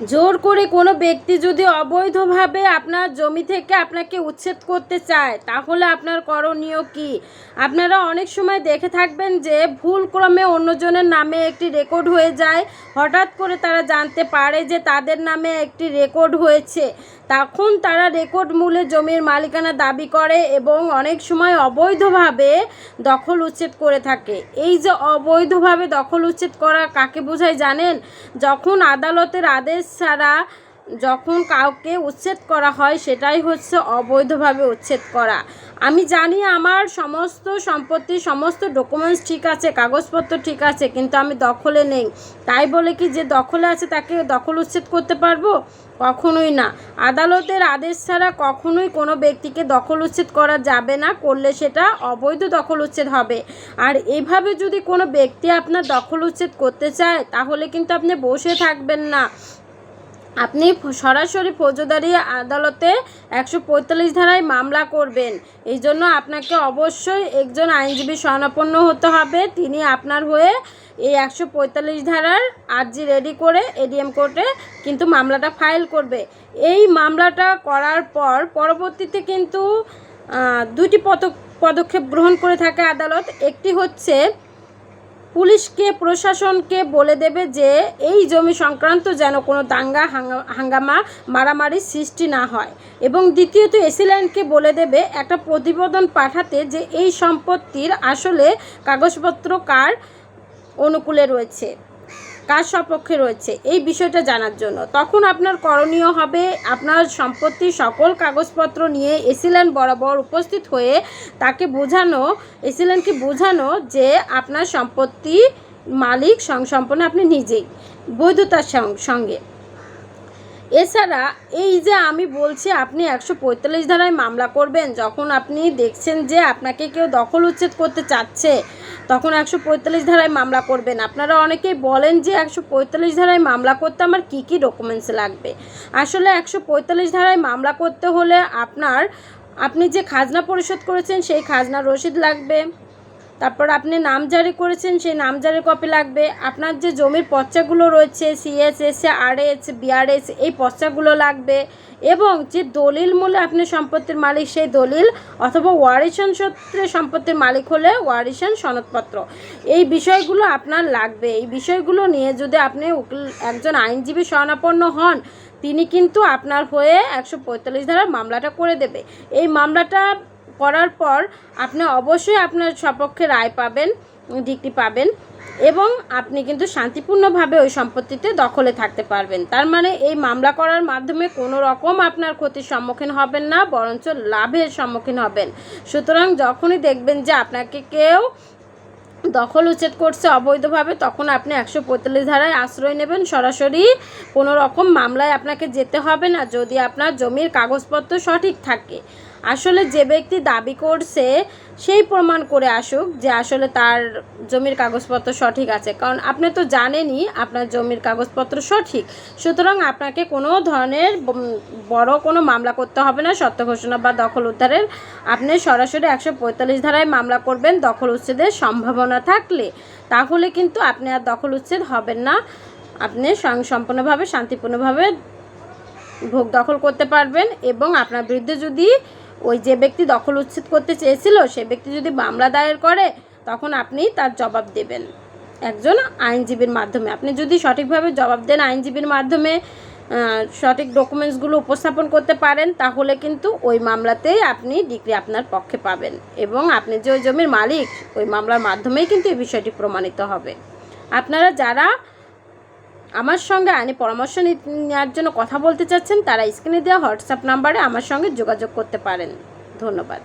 জোর করে কোনো ব্যক্তি যদি অবৈধভাবে আপনার জমি থেকে আপনাকে উচ্ছেদ করতে চায়, তাহলে আপনার করণীয় কি? আপনারা অনেক সময় দেখে থাকবেন যে ভুলক্রমে অন্যজনের নামে একটি রেকর্ড হয়ে যায়। হঠাৎ করে তারা জানতে পারে যে তাদের নামে একটি রেকর্ড হয়েছে। তখন তারা রেকর্ড মূলে জমির মালিকানা দাবি করে এবং অনেক সময় অবৈধভাবে দখল উচ্ছেদ করে থাকে। এই যে অবৈধভাবে দখল উচ্ছেদ করা কাকে বোঝায় জানেন? যখন আদালতের আদেশ ছাড়া যখন কাউকে উচ্ছেদ করা হয়, সেটাই হচ্ছে অবৈধভাবে উচ্ছেদ করা। আমি জানি আমার সমস্ত সম্পত্তি, সমস্ত ডকুমেন্টস ঠিক আছে, কাগজপত্র ঠিক আছে, কিন্তু আমি দখলে নেই। তাই বলে কি যে দখলে আছে, তাকে দখল উচ্ছেদ করতে পারব? কখনোই না। আদালতের আদেশ ছাড়া কখনোই কোনো ব্যক্তিকে দখল উচ্ছেদ করা যাবে না, করলে সেটা অবৈধ দখল উচ্ছেদ হবে। আর এভাবে যদি কোনো ব্যক্তি আপনার দখল উচ্ছেদ করতে চায়, তাহলে কিন্তু আপনি বসে থাকবেন না। আপনি সরাসরি ফৌজদারি আদালতে একশো পঁয়তাল্লিশ ধারায় মামলা করবেন। এই জন্য আপনাকে অবশ্যই একজন আইনজীবী স্বর্ণাপন্ন হতে হবে। তিনি আপনার হয়ে এই একশো পঁয়তাল্লিশ ধারার আর্জি রেডি করে এডিএম কোর্টে কিন্তু মামলাটা ফাইল করবে। এই মামলাটা করার পর পরবর্তীতে কিন্তু দুটি পদক- পদক্ষেপ গ্রহণ করে থাকে আদালত। একটি হচ্ছে পুলিশকে, প্রশাসনকে বলে দেবে যে এই জমি সংক্রান্ত যেন কোনো দাঙ্গা, হাঙ্গা- হাঙ্গামা মারামারি সৃষ্টি না হয়। এবং দ্বিতীয়ত এসিল্যান্ডকে বলে দেবে একটা প্রতিবেদন পাঠাতে যে এই সম্পত্তির আসলে কাগজপত্র কার অনুকূলে রয়েছে। কার সপক্ষে রয়েছে? এই বিষয়টা জানার জন্য। তখন আপনার করণীয় হবে আপনার সম্পত্তির সকল কাগজপত্র নিয়ে এসিল্যান্ড বরাবর উপস্থিত হয়ে তাকে বোঝানো এসিল্যান্ডকে বোঝানো যে আপনার সম্পত্তি মালিক সংসম্পন্ন আপনি নিজেই, বৈধতার সঙ্গে। এছাড়া এই যে আমি বলছি, আপনি একশো পঁয়তাল্লিশ ধারায় মামলা করবেন, যখন আপনি দেখছেন যে আপনাকে কেউ দখল উচ্ছেদ করতে চাচ্ছে তখন একশো পঁয়তাল্লিশ ধারায় মামলা করবেন। আপনারা অনেকেই বলেন যে একশো পঁয়তাল্লিশ ধারায় মামলা করতে আমার কী কী ডকুমেন্টস লাগবে? আসলে একশো পঁয়তাল্লিশ ধারায় মামলা করতে হলে আপনার, আপনি যে খাজনা পরিশোধ করেছেন সেই খাজনা রসিদ লাগবে। তারপর আপনি নাম জারি করেছেন, সেই নাম জারি কপি লাগবে। আপনার যে জমির পর্চাগুলো রয়েছে সিএসএস আরএস বিআরএস এই পর্চাগুলো লাগবে এবং যে দলিল মূলে আপনি সম্পত্তির মালিক, সেই দলিল অথবা ওয়ারিশন সূত্রে সম্পত্তির মালিক হলে ওয়ারিশন সনদপত্র। এই বিষয়গুলো আপনার লাগবে। এই বিষয়গুলো নিয়ে যদি আপনি একজন আইনজীবী শরণাপন্ন হন, তিনি কিন্তু আপনার হয়ে একশো পঁয়তাল্লিশ ধারার মামলাটা করে দেবে। এই মামলাটা করার পর আপনি অবশ্যই আপনার সপক্ষে রায় পাবেন, ডিগ্রি পাবেন এবং আপনি কিন্তু শান্তিপূর্ণভাবে ওই সম্পত্তিতে দখলে থাকতে পারবেন। তার মানে এই মামলা করার মাধ্যমে কোনো রকম আপনার ক্ষতির সম্মুখীন হবেন না, বরঞ্চ লাভের সম্মুখীন হবেন। সুতরাং যখনই দেখবেন যে আপনাকে কেউ দখল উচ্ছেদ করছে অবৈধভাবে, তখন আপনি একশো পঁয়তাল্লিশ ধারায় আশ্রয় নেবেন। সরাসরি কোনো রকম মামলায় আপনাকে যেতে হবে না, যদি আপনার জমির কাগজপত্র সঠিক থাকে। আসলে যে ব্যক্তি দাবি করছে, সেই প্রমাণ করে আসুক যে আসলে তার জমির কাগজপত্র সঠিক আছে। কারণ আপনি তো জানেনই আপনার জমির কাগজপত্র সঠিক। সুতরাং আপনাকে কোনো ধরনের বড় কোনো মামলা করতে হবে না। সত্য ঘোষণা বা দখল উদ্ধারের আপনি সরাসরি একশো পঁয়তাল্লিশ ধারায় মামলা করবেন দখল উচ্ছেদের সম্ভাবনা থাকলে। তাহলে কিন্তু আপনি আর দখল উচ্ছেদ হবেন না। আপনি স্বয়ং সম্পূর্ণভাবে শান্তিপূর্ণভাবে ভোগ দখল করতে পারবেন এবং আপনার বিরুদ্ধে যদি ওই যে ব্যক্তি দখল উচ্ছেদ করতে চেয়েছিল, সে ব্যক্তি যদি মামলা দায়ের করে, তখন আপনি তার জবাব দেবেন। একজন আইনজীবীর মাধ্যমে। আপনি যদি সঠিকভাবে জবাব দেন আইনজীবীর মাধ্যমে সঠিক ডকুমেন্টসগুলো উপস্থাপন করতে পারেন, তাহলে কিন্তু ওই মামলাতেই আপনি ডিগ্রি আপনার পক্ষে পাবেন এবং আপনি যে ওই জমির মালিক, ওই মামলার মাধ্যমেই কিন্তু এই বিষয়টি প্রমাণিত হবে। আপনারা যারা আমার সঙ্গে আইনি পরামর্শ নেওয়ার জন্য কথা বলতে চাচ্ছেন, তারা স্ক্রিনে দেওয়া হোয়াটসঅ্যাপ নাম্বারে আমার সঙ্গে যোগাযোগ করতে পারেন। ধন্যবাদ।